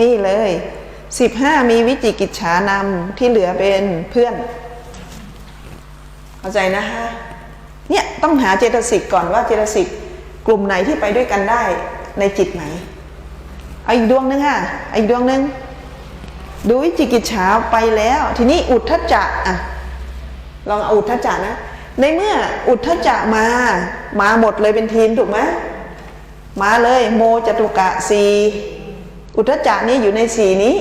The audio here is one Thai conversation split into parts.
นี่เลยสิบห้ามีวิจิกิจฉานำที่เหลือเป็นเพื่อน เข้าใจนะคะเนี่ยต้องหาเจตสิกก่อนว่าเจตสิกกลุ่มไหนที่ไปด้วยกันได้ในจิตไหนเอาอีกดวงหนึงค่ะเอาอีกดวงหนึงดูวิจิกิจฉาไปแล้ว ทีนี้อุทธจจะอะลองเอาอุทธจจะนะ ในเมื่ออุทธจจะมามาหมดเลยเป็นทีมถูกไหมมาเลยโมจตุกะสี อุทจจะนี้อยู่ในสีนี้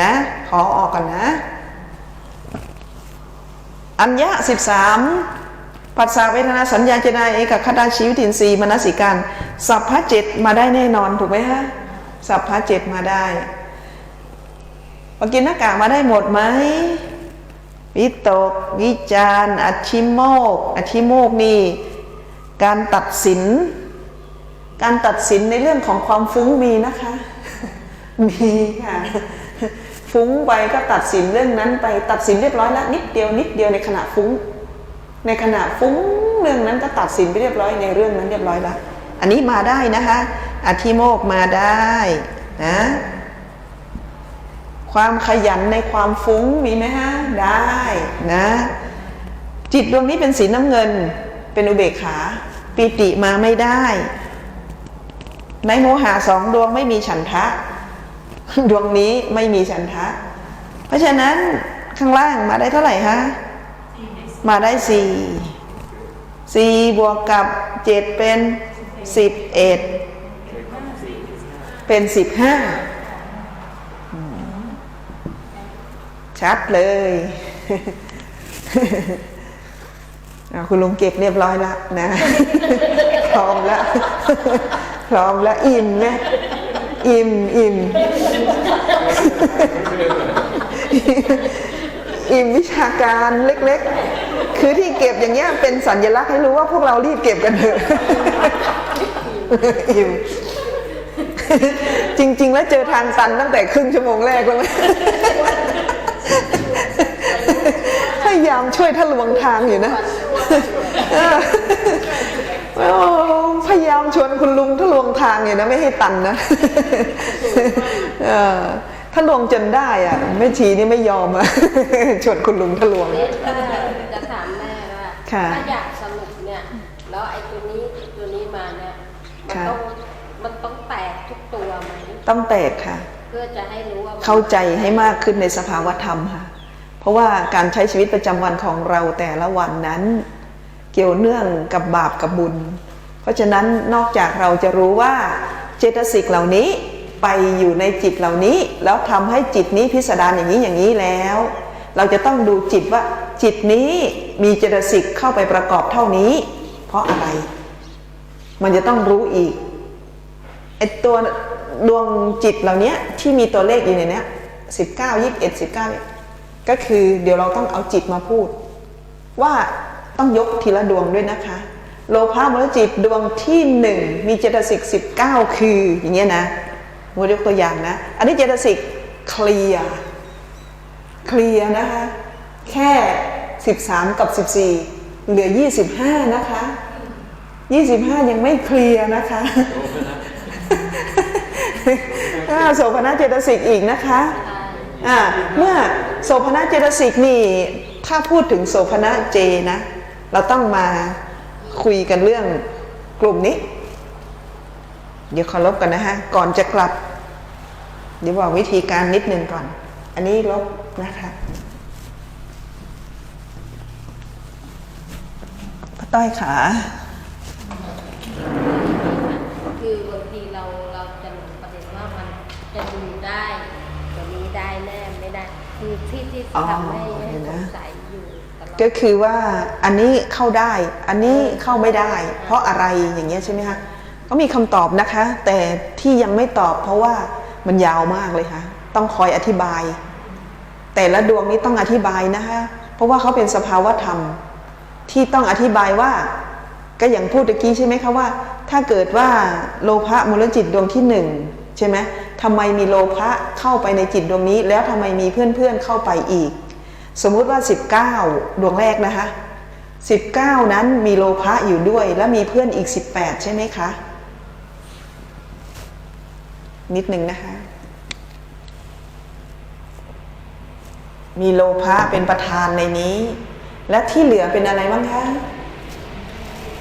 นะขอออกกันนะ อัญญะสิบสามปัสสาวะเวทนาสัญญาเจนาเอกคตาชีวิตินทรีย์มนสิการ สัพพะเจ็ดมาได้แน่นอนถูกไหมฮะสัพพะเจ็ดมาได้ปกินหน้ากากมาได้หมดไหมวิตก วิจารอธิโมกอธิโมกนี่ การตัดสิน การตัดสินในเรื่องของความฟุ้งมีนะคะ มีค่ะ ฟุ้งไปก็ตัดสินเรื่องนั้นไปตัดสินเรียบร้อยแล้วนิดเดียวนิดเดียวในขณะฟุ้ง ในขณะฟุ้งเรื่องนั้นก็ตัดสินไปเรียบร้อยในเรื่องนั้นเรียบร้อยแล้วอันนี้มาได้นะคะอธิโมกมาได้นะความขยันในความฟุ้งมีไหมฮะได้นะ จิตดวงนี้เป็นสีน้ำเงิน เป็นอุเบกขาปีติมาไม่ได้ ในโมหะสองดวงไม่มีฉันทะ ดวงนี้ไม่มีฉันทะ เพราะฉะนั้นข้างล่างมาได้เท่าไหร่ฮะมาได้สี่สี่บวกกับเจ็ดเป็นสิบเอ็ดเป็นสิบห้าชัดเลยคุณลุงเก็บเรียบร้อยแล้วนะ พร้อมแล้วพร้อมแล้วอิ่มนะ อิ่มอิ่ม อิ่มวิชาการเล็กๆ คือที่เก็บอย่างเงี้ยเป็นสัญลักษณ์ให้รู้ว่าพวกเรารีบเก็บกันเถอะอิ่มจริง ๆ แล้วเจอทางตันตั้งแต่ครึ่งชั่วโมงแรกแล้วไหมพยายามช่วยทะลวงทางอยู่นะเออโอ้พยายามชวนคุณลุงทะลวงทางอยู่นะ ไม่ให้ตันนะ เออทะลวงจนได้อะแม่ชีนี่ไม่ยอมอะชวนคุณลุงทะลวงถ้าจะถามแม่ว่าค่ะ ถ้าอยากสรุปเนี่ย แล้วไอ้ตัวนี้ตัวนี้มาเนี่ยมันค่ะต้องมันต้องแตกทุกตัวไหมต้องแตกค่ะ เพื่อจะให้รู้ว่ามันเข้าใจให้มากขึ้นในสภาวธรรมค่ะ เพราะว่าการใช้ชีวิตประจำวันของเราแต่ละวันนั้น เกี่ยวเนื่องกับบาปกับบุญ เพราะฉะนั้นนอกจากเราจะรู้ว่าเจตสิกเหล่านี้ ไปอยู่ในจิตเหล่านี้ แล้วทำให้จิตนี้พิสดารอย่างนี้อย่างนี้แล้ว เราจะต้องดูจิตว่าจิตนี้มีเจตสิกเข้าไปประกอบเท่านี้ เพราะอะไร มันจะต้องรู้อีกไอตัวดวงจิตเหล่านี้ที่มีตัวเลขอยู่ในนี้สิบเก้ายี่สิบเอ็ดสิบเก้าก็คือเดี๋ยวเราต้องเอาจิตมาพูด ว่าต้องยกทีละดวงด้วยนะคะ โลภะมรจิตดวงที่หนึ่งมีเจตสิกสิบเก้าคืออย่างเงี้ยนะ มายกตัวอย่างนะ อันนี้เจตสิกเคลียเคลียนะคะ แค่สิบสามกับสิบสี่เหลือยี่สิบห้านะคะยี่สิบห้ายังไม่เคลียนะคะโสภณเจตสิกอีกนะคะอ่าเมื่อโสภณเจตสิกนี่ถ้าพูดถึงโสภณเจนะ เราต้องมาคุยกันเรื่องกลุ่มนี้ เดี๋ยวเคารพกันนะฮะ ก่อนจะกลับ เดี๋ยวบอกวิธีการนิดนึงก่อน อันนี้ลบนะคะป้าต้อยขาคือบางทีเราเราจะหลงประเด็นว่ามันจะดูได้ตัวนี้ได้แน่ไม่ได้คือที่ที่อ๋อทำให้ให้เห็นสนะงสัยอยู่ตลอดก็คือว่าอันนี้เข้าได้ อันนี้เข้าไม่ได้ เพราะอะไรอย่างเงี้ยใช่ไหมคะก็มีคำตอบนะคะ แต่ที่ยังไม่ตอบเพราะว่า มันยาวมากเลยค่ะ ต้องคอยอธิบาย แต่ละดวงนี้ต้องอธิบายนะคะเพราะว่าเขาเป็นสภาวธรรม ที่ต้องอธิบายว่า ก็อย่างพูดตะกี้ใช่ไหมคะว่า ถ้าเกิดว่าโลภะมูลจิตดวงที่หนึ่งใช่ไหมทำไมมีโลภะเข้าไปในจิตดวงนี้ แล้วทำไมมีเพื่อนๆเข้าไปอีก สมมุติว่า 19 ดวงแรกนะคะ19 นั้นมีโลภะอยู่ด้วย และมีเพื่อนอีก 18 ใช่ไหมคะ นิดหนึ่งนะคะ มีโลภะเป็นประธานในนี้ และที่เหลือเป็นอะไรบ้างคะ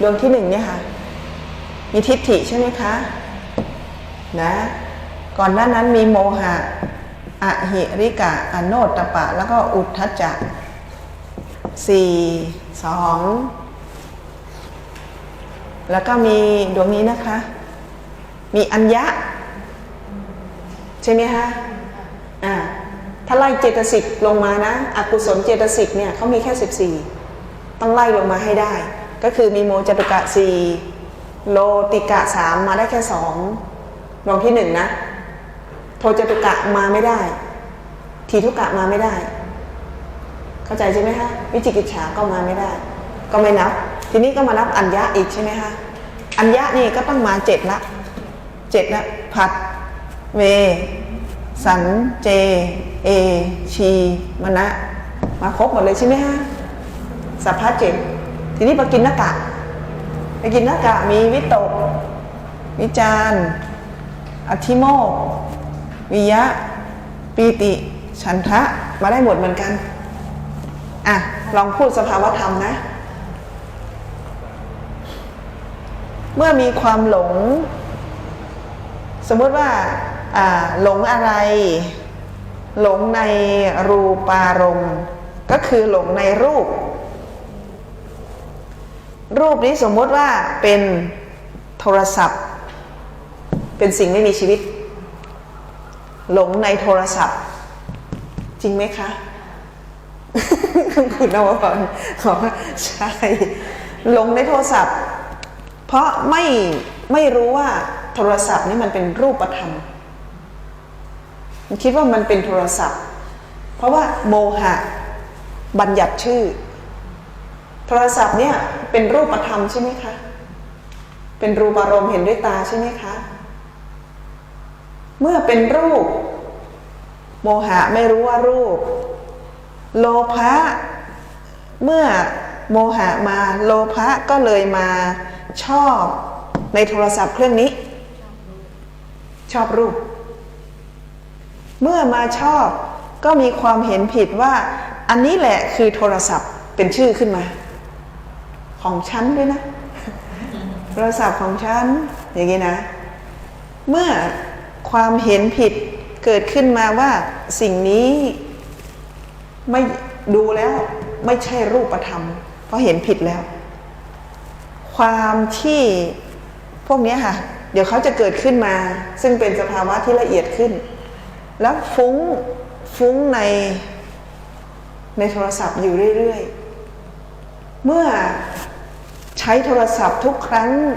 ดวงที่หนึ่งเนี่ยค่ะ มีทิฏฐิใช่ไหมคะนะ ก่อนหน้านั้นมีโมหะอะหิริกะอโนตตปะ แล้วก็อุทธัจจะสี่สองแล้วก็มีดวงนี้นะคะ มีอัญญะ ใช่ไหมคะ ถ้าไล่เจตสิกลงมานะอกุศลเจตสิกเนี่ยเขามีแค่ 14 ต้องไล่ลงมาให้ได้ ก็คือมีโมจตุกะสี่โลติกะสามมาได้แค่สองดวงที่หนึ่งนะ โทจตุกะมาไม่ได้ ทีทุกะมาไม่ได้ เข้าใจใช่ไหมคะวิจิกิจฉาก็มาไม่ได้ ก็ไม่นับ ทีนี้ก็มานับอัญญะอีกใช่ไหมคะอัญญะนี่ก็ต้องมาเจ็ดละเจ็ดละผัดเว สันเจ เอ ชีมณะมาครบหมดเลยใช่ไหมฮะสัพพะเจ็ดทีนี้ไปกินนากะปกินนากะมีวิตก วิจารอธิโมกวิยะปีติฉันทะมาได้หมดเหมือนกัน อะ ลองพูดสภาวธรรมนะ เมื่อมีความหลง สมมติว่า หลงอะไร หลงในรูปารมณ์ ก็คือหลงในรูป รูปนี้สมมติว่าเป็นโทรศัพท์ เป็นสิ่งไม่มีชีวิต หลงในโทรศัพท์ จริงไหมคะคุณนวพรบอกว่าใช่หลงในโทรศัพท์ เพราะไม่ไม่รู้ว่าโทรศัพท์นี่มันเป็นรูปธรรม คิดว่ามันเป็นโทรศัพท์ เพราะว่าโมหะบัญญัติชื่อ โทรศัพท์เนี่ยเป็นรูปธรรมใช่ไหมคะ เป็นรูปอารมณ์เห็นด้วยตาใช่ไหมคะ เมื่อเป็นรูป โมหะไม่รู้ว่ารูป โลภะเมื่อโมหะมาโลภะก็เลยมาชอบในโทรศัพท์เครื่องนี้ ชอบรูป เมื่อมาชอบก็มีความเห็นผิดว่า อันนี้แหละคือโทรศัพท์เป็นชื่อขึ้นมา ของฉันด้วยนะ โทรศัพท์ของฉัน อย่างนี้นะ เมื่อความเห็นผิดเกิดขึ้นมาว่าสิ่งนี้ไม่ดูแล้วไม่ใช่รูปธรรม เพราะเห็นผิดแล้ว ความที่พวกนี้ค่ะ เดี๋ยวเขาจะเกิดขึ้นมา ซึ่งเป็นสภาวะที่ละเอียดขึ้น แล้วฟุ้งฟุ้งในในโทรศัพท์อยู่เรื่อย ๆ เมื่อใช้โทรศัพท์ทุกครั้ง